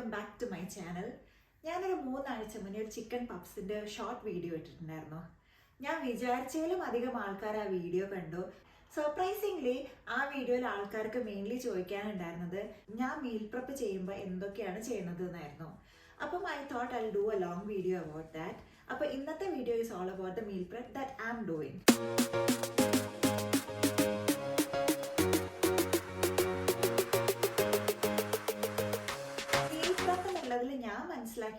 Welcome back to my channel ഞാനൊരു മൂന്നാഴ്ച മുന്നേ ഒരു ചിക്കൻ പപ്സിന്റെ ഷോർട്ട് വീഡിയോ ഇട്ടിട്ടുണ്ടായിരുന്നു. ഞാൻ വിചാരിച്ചതിലും അധികം ആൾക്കാർ ആ വീഡിയോ കണ്ടു. സർപ്രൈസിംഗ്ലി ആ വീഡിയോയിൽ ആൾക്കാർക്ക് മെയിൻലി ചോദിക്കാനുണ്ടായിരുന്നത് ഞാൻ മീൽ പ്രപ്പ് ചെയ്യുമ്പോൾ എന്തൊക്കെയാണ് ചെയ്യുന്നത്? എന്നായിരുന്നു. അപ്പം I thought I do a long video about that അപ്പോൾ ഇന്നത്തെ video is all about the meal prep that I am doing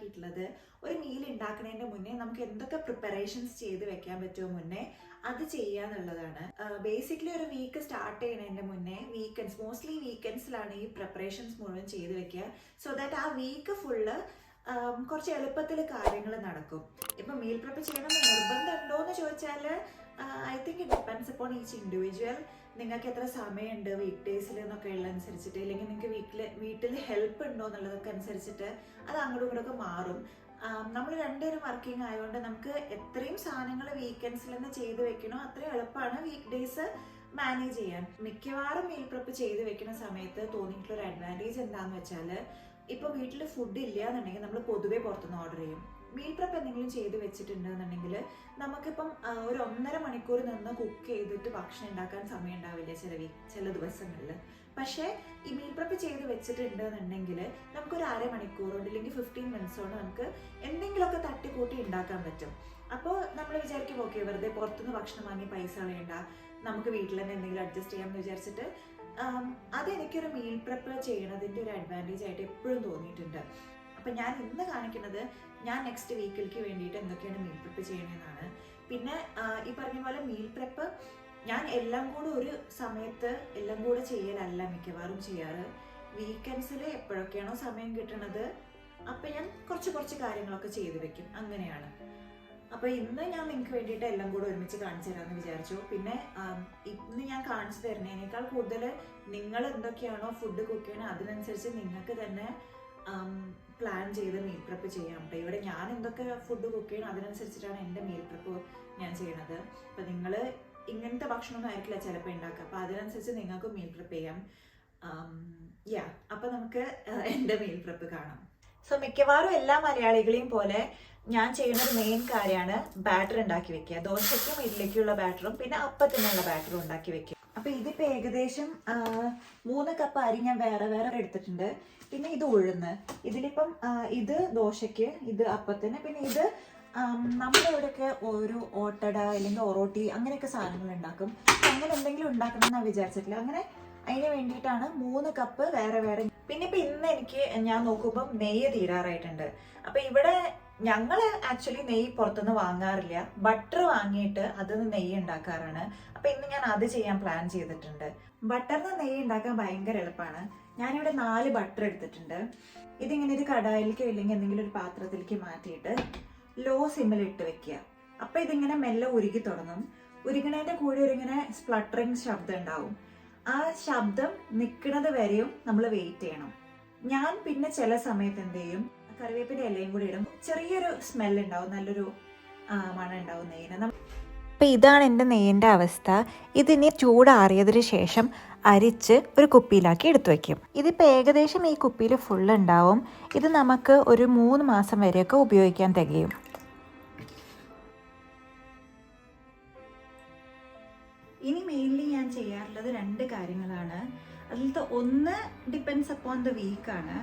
മനസ്സിലാക്കിയിട്ടുള്ളത് ഒരു മീൽ ഉണ്ടാക്കുന്നതിന്റെ മുന്നേ നമുക്ക് എന്തൊക്കെ പ്രിപ്പറേഷൻസ് ചെയ്ത് വെക്കാൻ പറ്റുമോ മുന്നേ അത് ചെയ്യാന്നുള്ളതാണ്. ബേസിക്കലി ഒരു വീക്ക് സ്റ്റാർട്ട് ചെയ്യുന്നതിന്റെ മുന്നേ വീക്കെൻഡ്സ് മോസ്റ്റ്ലി വീക്കെൻഡ്സിലാണ് ഈ പ്രിപ്പറേഷൻസ് മുഴുവൻ ചെയ്ത് വെക്കുക. സോ ദാറ്റ് ആ വീക്ക് ഫുള്ള് കുറച്ച് എളുപ്പത്തിൽ കാര്യങ്ങൾ നടക്കും. ഇപ്പൊ മീൽ പ്രിപ്പ് ചെയ്യണമെന്ന് നിർബന്ധമുണ്ടോ എന്ന് ചോദിച്ചാൽ I think it depends upon each individual നിങ്ങൾക്ക് എത്ര സമയമുണ്ട് വീക്ക് ഡേയ്സിൽ എന്നൊക്കെ ഉള്ളതനുസരിച്ചിട്ട് ഇല്ലെങ്കിൽ നിങ്ങൾക്ക് വീട്ടിൽ വീട്ടിൽ ഹെൽപ്പ് ഉണ്ടോ എന്നുള്ളതൊക്കെ അനുസരിച്ചിട്ട് അത് അങ്ങോട്ടും ഇങ്ങോട്ടൊക്കെ മാറും. നമ്മൾ രണ്ടുപേരും വർക്കിംഗ് ആയതുകൊണ്ട് നമുക്ക് എത്രയും സാധനങ്ങൾ വീക്കെൻഡ്സിൽ നിന്ന് ചെയ്ത് വെക്കണോ അത്രയും എളുപ്പമാണ് വീക്ക് ഡേയ്സ് മാനേജ് ചെയ്യാൻ. മിക്കവാറും മീൽ പ്രപ്പ് ചെയ്ത് വെക്കുന്ന സമയത്ത് തോന്നിയിട്ടുള്ള ഒരു അഡ്വാന്റേജ് എന്താണെന്ന് വെച്ചാൽ ഇപ്പൊ വീട്ടിൽ ഫുഡ് ഇല്ല എന്നുണ്ടെങ്കിൽ നമ്മൾ പൊതുവെ പുറത്തുനിന്ന് ഓർഡർ ചെയ്യും. മീൽ പ്രപ്പ് എന്തെങ്കിലും ചെയ്ത് വെച്ചിട്ടുണ്ടെന്നുണ്ടെങ്കിൽ നമുക്കിപ്പം ഒരു ഒന്നര മണിക്കൂർ നിന്ന് കുക്ക് ചെയ്തിട്ട് ഭക്ഷണം ഉണ്ടാക്കാൻ സമയം ഉണ്ടാവില്ല ചില ചില ദിവസങ്ങളിൽ പക്ഷേ ഈ മീൽ പ്രപ്പ് ചെയ്ത് വെച്ചിട്ടുണ്ട് എന്നുണ്ടെങ്കിൽ നമുക്കൊരു അരമണിക്കൂർ കൊണ്ട് ഇല്ലെങ്കിൽ ഫിഫ്റ്റീൻ മിനിറ്റ്സ് കൊണ്ട് നമുക്ക് എന്തെങ്കിലുമൊക്കെ തട്ടിക്കൂട്ടി ഉണ്ടാക്കാൻ പറ്റും. അപ്പോൾ നമ്മൾ വിചാരിക്കും ഓക്കെ വെറുതെ പുറത്തുനിന്ന് ഭക്ഷണം വാങ്ങി പൈസ വേണ്ട നമുക്ക് വീട്ടിൽ തന്നെ എന്തെങ്കിലും അഡ്ജസ്റ്റ് ചെയ്യാമെന്ന് വിചാരിച്ചിട്ട് അതെനിക്കൊരു മീൽ പ്രപ്പ് ചെയ്യണതിന്റെ ഒരു അഡ്വാന്റേജ് ആയിട്ട് എപ്പോഴും തോന്നിയിട്ടുണ്ട്. അപ്പം ഞാൻ ഇന്ന് കാണിക്കുന്നത് ഞാൻ നെക്സ്റ്റ് വീക്കിലേക്ക് വേണ്ടിയിട്ട് എന്തൊക്കെയാണ് മീൽ പ്രിപ്പ് ചെയ്യണമെന്നാണ് പിന്നെ ഈ പറഞ്ഞ പോലെ മീൽ പ്രെപ്പ് ഞാൻ എല്ലാം കൂടെ ഒരു സമയത്ത് എല്ലാം കൂടെ ചെയ്യലല്ല മിക്കവാറും ചെയ്യാറ്. വീക്കെൻഡ്സിൽ എപ്പോഴൊക്കെയാണോ സമയം കിട്ടണത്. അപ്പം ഞാൻ കുറച്ച് കുറച്ച് കാര്യങ്ങളൊക്കെ ചെയ്തു വെക്കും. അങ്ങനെയാണ്. അപ്പോൾ ഇന്ന് ഞാൻ നിങ്ങൾക്ക് വേണ്ടിയിട്ട് എല്ലാം കൂടെ ഒരുമിച്ച് കാണിച്ചു തരാമെന്ന് വിചാരിച്ചു. പിന്നെ ഇന്ന് ഞാൻ കാണിച്ചു തരുന്നതിനേക്കാൾ കൂടുതൽ നിങ്ങൾ എന്തൊക്കെയാണോ ഫുഡ് കുക്ക് ചെയ്യണത് അതിനനുസരിച്ച് നിങ്ങൾക്ക് തന്നെ പ്ലാൻ ചെയ്ത് മീൽ പ്രപ്പ് ചെയ്യാം. കേട്ടോ ഇവിടെ ഞാൻ എന്തൊക്കെ ഫുഡ് കുക്ക് ചെയ്യണം അതിനനുസരിച്ചിട്ടാണ് എന്റെ മീൽ പ്രപ്പ് ഞാൻ ചെയ്യണത്. അപ്പോൾ നിങ്ങൾ ഇങ്ങനത്തെ ഭക്ഷണമൊന്നും ആയിരിക്കില്ല ചിലപ്പോൾ ഉണ്ടാക്കുക അപ്പോൾ അതിനനുസരിച്ച് നിങ്ങൾക്ക് മീൽ പ്രപ്പ് ചെയ്യാം. യാ അപ്പോൾ നമുക്ക് എന്റെ മീൽ പ്രപ്പ് കാണാം. സോ മിക്കവാറും എല്ലാ മലയാളികളെയും പോലെ ഞാൻ ചെയ്യുന്ന ഒരു മെയിൻ കാര്യമാണ് ബാറ്റർ ഉണ്ടാക്കി വെക്കുക. ദോശയ്ക്കും ഇഡ്ഡലിക്കുള്ള ബാറ്ററും പിന്നെ അപ്പത്തിനുള്ള ബാറ്ററും ഉണ്ടാക്കി വെക്കുക. അപ്പൊ ഇതിപ്പോ ഏകദേശം മൂന്ന് കപ്പ് അരി ഞാൻ വേറെ വേറെ എടുത്തിട്ടുണ്ട്. പിന്നെ ഇത് ഉഴുന്ന്. ഇതിലിപ്പം ഇത് ദോശയ്ക്ക് ഇത് അപ്പത്തിന് പിന്നെ ഇത് നമ്മുടെ ഇവിടെയൊക്കെ ഒരു ഓട്ടട അല്ലെങ്കിൽ ഒറോട്ടി അങ്ങനെയൊക്കെ സാധനങ്ങൾ ഉണ്ടാക്കും. അങ്ങനെ എന്തെങ്കിലും ഉണ്ടാക്കണം എന്നാണ് വിചാരിച്ചിട്ടില്ല. അങ്ങനെ അതിന് വേണ്ടിയിട്ടാണ് മൂന്ന് കപ്പ് വേറെ വേറെ. പിന്നെ ഇപ്പൊ ഇന്ന് എനിക്ക് ഞാൻ നോക്കുമ്പോൾ നെയ്യ് തീരാറായിട്ടുണ്ട്. അപ്പൊ ഇവിടെ ഞങ്ങൾ ആക്ച്വലി നെയ്യ് പുറത്തുനിന്ന് വാങ്ങാറില്ല. ബട്ടർ വാങ്ങിയിട്ട് അത് നെയ്യ് ഉണ്ടാക്കാറാണ്. അപ്പൊ ഇന്ന് ഞാൻ അത് ചെയ്യാൻ പ്ലാൻ ചെയ്തിട്ടുണ്ട്. ബട്ടറിന് നെയ്യ് ഉണ്ടാക്കാൻ ഭയങ്കര എളുപ്പമാണ് ഞാനിവിടെ നാല് ബട്ടർ എടുത്തിട്ടുണ്ട്. ഇതിങ്ങനെ ഒരു കടായിലേക്കോ ഇല്ലെങ്കിൽ എന്തെങ്കിലും ഒരു പാത്രത്തിലേക്ക് മാറ്റിയിട്ട് ലോ സിമ്മിൽ ഇട്ട് വെക്കുക. അപ്പൊ ഇതിങ്ങനെ മെല്ലെ ഉരുകി തുടങ്ങും. ഉരുകണേന്റെ കൂടെ ഒരു ഇങ്ങനെ സ്പ്ലട്ടറിങ് ശബ്ദം ഉണ്ടാവും. ആ ശബ്ദം നിൽക്കുന്നത് വരെയും നമ്മൾ വെയിറ്റ് ചെയ്യണം. ഞാൻ പിന്നെ ചില സമയത്ത് എന്ത് ചെയ്യും? കറിവേപ്പിന്റെ ഇലയും കൂടി ഇടും. ചെറിയൊരു സ്മെൽ ഉണ്ടാവും നല്ലൊരു മണം ഉണ്ടാവും നെയ്യിന്. അപ്പോൾ ഇതാണ് എന്റെ നെയ്യിന്റെ അവസ്ഥ. ഇതിനി ചൂടാറിയതിന് ശേഷം അരിച്ച് ഒരു കുപ്പിയിലാക്കി എടുത്തു വയ്ക്കും. ഇതിപ്പോൾ ഏകദേശം ഈ കുപ്പിയിൽ ഫുൾ ഉണ്ടാവും. ഇത് നമുക്ക് ഒരു മൂന്ന് മാസം വരെയൊക്കെ ഉപയോഗിക്കാൻ തികയും. ഇനി മെയിൻലി ഞാൻ ചെയ്യാറുള്ളത് രണ്ട് കാര്യങ്ങളാണ്. അതിലത്തെ ഒന്ന് ഡിപ്പെൻസ് അപ്പോൺ ദ വീക്കാണ്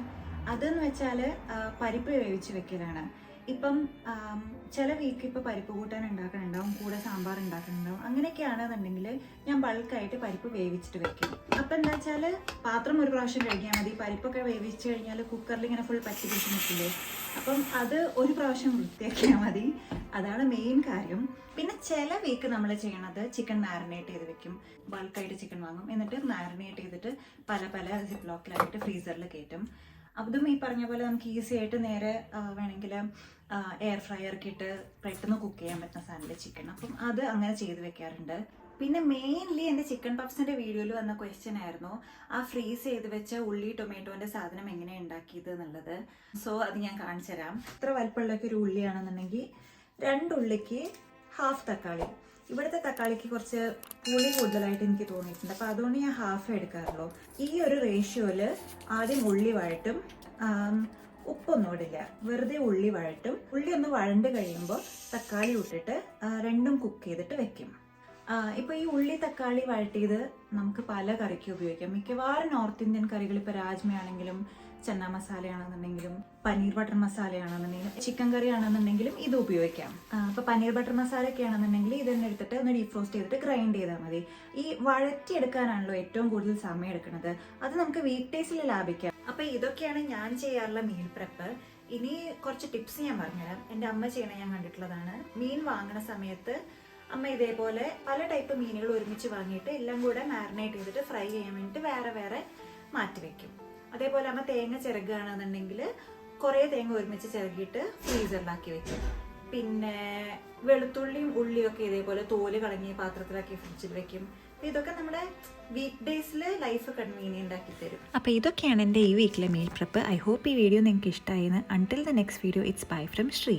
അതെന്ന് വെച്ചാൽ പരിപ്പ് വേവിച്ച് വെക്കലാണ്. ഇപ്പം ചില വീക്ക് ഇപ്പോൾ പരിപ്പ് കൂട്ടാൻ ഉണ്ടാക്കുന്നുണ്ടാവും കൂടെ സാമ്പാർ ഉണ്ടാക്കുന്നുണ്ടാവും അങ്ങനെയൊക്കെയാണെന്നുണ്ടെങ്കിൽ ഞാൻ ബൾക്കായിട്ട് പരിപ്പ് വേവിച്ചിട്ട് വെക്കും. അപ്പം എന്താ വെച്ചാൽ പാത്രം ഒരു പ്രാവശ്യം കഴുകിയാൽ മതി. പരിപ്പൊക്കെ വേവിച്ച് കഴിഞ്ഞാൽ കുക്കറിൽ ഇങ്ങനെ ഫുൾ പറ്റി പിടിച്ച് നിൽക്കില്ലേ? അപ്പം അത് ഒരു പ്രാവശ്യം വൃത്തിയാക്കിയാൽ മതി. അതാണ് മെയിൻ കാര്യം. പിന്നെ ചില വീക്ക് നമ്മൾ ചെയ്യണത് ചിക്കൻ മാരിനേറ്റ് ചെയ്ത് വെക്കും. ബൾക്കായിട്ട് ചിക്കൻ വാങ്ങും. എന്നിട്ട് മാരിനേറ്റ് ചെയ്തിട്ട് പല പല സിപ്ലോക്കിലായിട്ട് ഫ്രീസറിൽ കയറ്റും. അതും ഈ പറഞ്ഞ പോലെ നമുക്ക് ഈസി ആയിട്ട് നേരെ വേണമെങ്കിൽ എയർ ഫ്രയർക്ക് ഇട്ട് പെട്ടെന്ന് കുക്ക് ചെയ്യാൻ പറ്റുന്ന സാധനമില്ല ചിക്കൻ അപ്പം അത് അങ്ങനെ ചെയ്ത് വെക്കാറുണ്ട്. പിന്നെ മെയിൻലി എന്റെ ചിക്കൻ പപ്സിന്റെ വീഡിയോയിൽ വന്ന ക്വസ്റ്റ്യൻ ആയിരുന്നു ആ ഫ്രീസ് ചെയ്ത് വെച്ച ഉള്ളി ടൊമാറ്റോന്റെ സാധനം എങ്ങനെയാണ് ഉണ്ടാക്കിയത് എന്നുള്ളത്. സോ അത് ഞാൻ കാണിച്ചു തരാം ഇത്ര വലിപ്പമുള്ളൊക്കെ ഒരു ഉള്ളിയാണെന്നുണ്ടെങ്കിൽ രണ്ടുള്ളിക്ക് ഹാഫ് തക്കാളി. ഇവിടുത്തെ തക്കാളിക്ക് കുറച്ച് പുളി കൂടുതലായിട്ട് എനിക്ക് തോന്നിയിട്ടുണ്ട്. അപ്പോൾ അതുകൊണ്ട് ഞാൻ ഹാഫ് എടുക്കാറുള്ളൂ. ഈ ഒരു റേഷ്യോയിൽ ആദ്യം ഉള്ളി വഴട്ടും ഉപ്പൊന്നും ഇടില്ല. വെറുതെ ഉള്ളി വഴട്ടും ഉള്ളി ഒന്ന് വഴണ്ട് കഴിയുമ്പോൾ തക്കാളി ഇട്ടിട്ട് രണ്ടും കുക്ക് ചെയ്തിട്ട് വെക്കും. ആ, ഇപ്പൊ ഈ ഉള്ളി തക്കാളി വഴട്ടിയത് നമുക്ക് പല കറിക്കും ഉപയോഗിക്കാം. മിക്കവാറും നോർത്ത് ഇന്ത്യൻ കറികൾ ഇപ്പൊ രാജ്മയാണെങ്കിലും ചന്ന മസാലയാണെന്നുണ്ടെങ്കിലും പനീർ ബട്ടർ മസാലയാണെന്നുണ്ടെങ്കിലും ചിക്കൻ കറി ആണെന്നുണ്ടെങ്കിലും ഇത് ഉപയോഗിക്കാം. അപ്പോൾ പനീർ ബട്ടർ മസാല ഒക്കെ ആണെന്നുണ്ടെങ്കിൽ ഇതെന്നെ എടുത്തിട്ട് ഒന്ന് ഡീപ് ഫ്രോസ്റ്റ് ചെയ്തിട്ട് ഗ്രൈൻഡ് ചെയ്താൽ മതി. ഈ വഴറ്റി വഴറ്റിയെടുക്കാനാണല്ലോ ഏറ്റവും കൂടുതൽ സമയം എടുക്കുന്നത്. അത് നമുക്ക് വീക്ക് ഡേയ്സിൽ ലാഭിക്കാം. അപ്പൊ ഇതൊക്കെയാണ് ഞാൻ ചെയ്യാറുള്ള മീൽ പ്രെപ്പർ ഇനി കുറച്ച് ടിപ്സ് ഞാൻ പറഞ്ഞുതരാം. എന്റെ അമ്മ ചെയ്യണ ഞാൻ കണ്ടിട്ടുള്ളതാണ്. മീൻ വാങ്ങണ സമയത്ത് അമ്മ ഇതേപോലെ പല ടൈപ്പ് മീനുകൾ ഒരുമിച്ച് വാങ്ങിയിട്ട് എല്ലാം കൂടെ മാരിനേറ്റ് ചെയ്തിട്ട് ഫ്രൈ ചെയ്യാൻ വേണ്ടിയിട്ട് വേറെ വേറെ മാറ്റി വെക്കും. അതേപോലെ അമ്മ തേങ്ങ ചിരകുകയാണെന്നുണ്ടെങ്കിൽ കുറേ തേങ്ങ ഒരുമിച്ച് ചിരകിയിട്ട് ഫ്രീസറിലാക്കി വെക്കും. പിന്നെ വെളുത്തുള്ളിയും ഉള്ളിയും ഒക്കെ ഇതേപോലെ തോൽ കളഞ്ഞ് പാത്രത്തിലാക്കി ഫ്രിഡ്ജിൽ വെക്കും. ഇതൊക്കെ നമ്മുടെ വീക്ക് ഡേയ്സിൽ ലൈഫ് കൺവീനിയന്റ് ആക്കി തരും. അപ്പോൾ ഇതൊക്കെയാണ് എന്റെ ഈ വീക്കിലെ മീൽ പ്രപ്പ് ഐ ഹോപ്പ് ഈ വീഡിയോ നിങ്ങൾക്ക് ഇഷ്ടമായെന്ന്. Until the next video it's bye from Sree